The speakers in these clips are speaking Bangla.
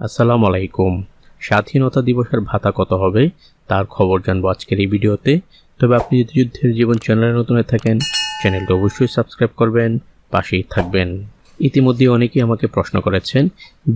আসসালামু আলাইকুম। স্বাধীনতা দিবসের ভাতা কত হবে, তার খবর জানব আজকের এই ভিডিওতে। তবে আপনি যদি যুদ্ধের জীবন চ্যানেলে নতুন হয়ে থাকেন, চ্যানেলটা অবশ্যই সাবস্ক্রাইব করবেন, পাশেই থাকবেন। ইতিমধ্যে অনেকেই আমাকে প্রশ্ন করেছেন,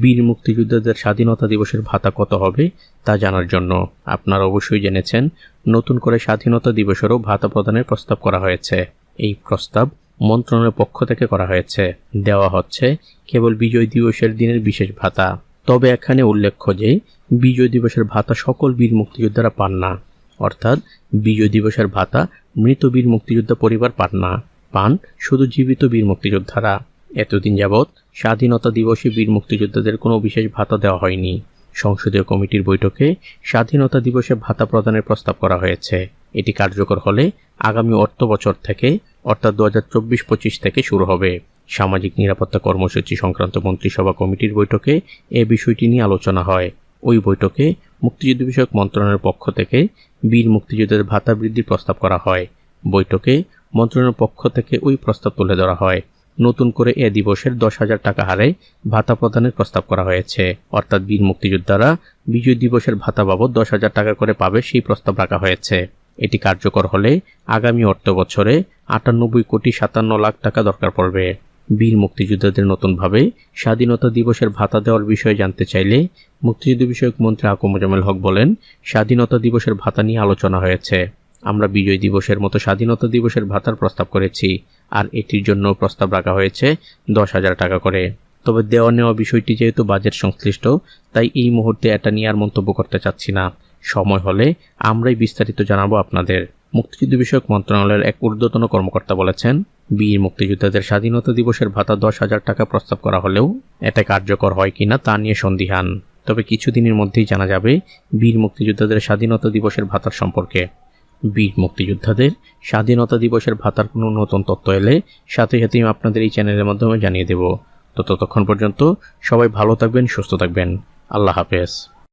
বীর মুক্তিযোদ্ধাদের স্বাধীনতা দিবসের ভাতা কত হবে, তা জানার জন্য। আপনারা অবশ্যই জেনেছেন, নতুন করে স্বাধীনতা দিবসেরও ভাতা প্রদানের প্রস্তাব করা হয়েছে। এই প্রস্তাব মন্ত্রণালয়ের পক্ষ থেকে করা হয়েছে। দেওয়া হচ্ছে কেবল বিজয় দিবসের দিনের বিশেষ ভাতা। তবে এখানে উল্লেখ্য যে, বিজয় দিবসের ভাতা সকল বীর মুক্তিযোদ্ধারা পান না। অর্থাৎ, বিজয় দিবসের ভাতা মৃত বীর মুক্তিযোদ্ধা পরিবার পান না। পান শুধু জীবিত বীর মুক্তিযোদ্ধারা। এতদিন যাবৎ স্বাধীনতা দিবসে বীর মুক্তিযোদ্ধাদের কোনো বিশেষ ভাতা দেওয়া হয়নি। সংসদীয় কমিটির বৈঠকে স্বাধীনতা দিবসে ভাতা প্রদানের প্রস্তাব করা হয়েছে। এটি কার্যকর হলে আগামী অর্থ বছর থেকে, অর্থাৎ দু হাজার চব্বিশ পঁচিশ থেকে শুরু হবে। সামাজিক নিরাপত্তা কর্মসূচি সংক্রান্ত মন্ত্রিসভা কমিটির বৈঠকে এ বিষয়টি নিয়ে আলোচনা হয়। ওই বৈঠকে মুক্তিযুদ্ধ বিষয়ক মন্ত্রণালয়ের পক্ষ থেকে বীর মুক্তিযোদ্ধাদের ভাতা বৃদ্ধির প্রস্তাব করা হয়। বৈঠকে মন্ত্রণালয়ের পক্ষ থেকে ওই প্রস্তাব তুলে ধরা হয়। নতুন করে এ দিবসের দশ হাজার টাকা হারে ভাতা প্রদানের প্রস্তাব করা হয়েছে। অর্থাৎ বীর মুক্তিযোদ্ধারা বিজয় দিবসের ভাতা বাবদ দশ হাজার টাকা করে পাবে সেই প্রস্তাব রাখা হয়েছে। এটি কার্যকর হলে আগামী অর্থ বছরে আটানব্বই কোটি সাতান্ন লাখ টাকা দরকার পড়বে। বীর মুক্তিযোদ্ধাদের নতুনভাবে স্বাধীনতা দিবসের ভাতা দেওয়ার বিষয়ে জানতে চাইলে মুক্তিযুদ্ধ বিষয়ক মন্ত্রী আকু মোজামেল হক বলেন, স্বাধীনতা দিবসের ভাতা নিয়ে আলোচনা হয়েছে। আমরা বিজয় দিবসের মতো স্বাধীনতা দিবসের ভাতার প্রস্তাব করেছি, আর এটির জন্য প্রস্তাব রাখা হয়েছে দশ হাজার টাকা করে। তবে দেওয়া নেওয়া বিষয়টি যেহেতু বাজেট সংশ্লিষ্ট, তাই এই মুহূর্তে এটা নিয়ে আর মন্তব্য করতে চাচ্ছি না। সময় হলে আমরাই বিস্তারিত জানাব আপনাদের। মুক্তিযুদ্ধ বিষয়ক মন্ত্রণালয়ের এক ঊর্ধ্বতন কর্মকর্তা বলেছেন, বীর মুক্তিযোদ্ধাদের স্বাধীনতা দিবসের ভাতা দশ হাজার টাকা প্রস্তাব করা হলেও এটা কার্যকর হয় কিনা তা নিয়ে সন্দিহান। তবে কিছুদিনের মধ্যেই জানা যাবে, বীর মুক্তিযোদ্ধাদের স্বাধীনতা দিবসের ভাতার সম্পর্কে। বীর মুক্তিযোদ্ধাদের স্বাধীনতা দিবসের ভাতার কোনো নতুন তথ্য এলে সাথে সাথে আমি আপনাদের এই চ্যানেলের মাধ্যমে জানিয়ে দেব। তো ততক্ষণ পর্যন্ত সবাই ভালো থাকবেন, সুস্থ থাকবেন। আল্লাহ হাফেজ।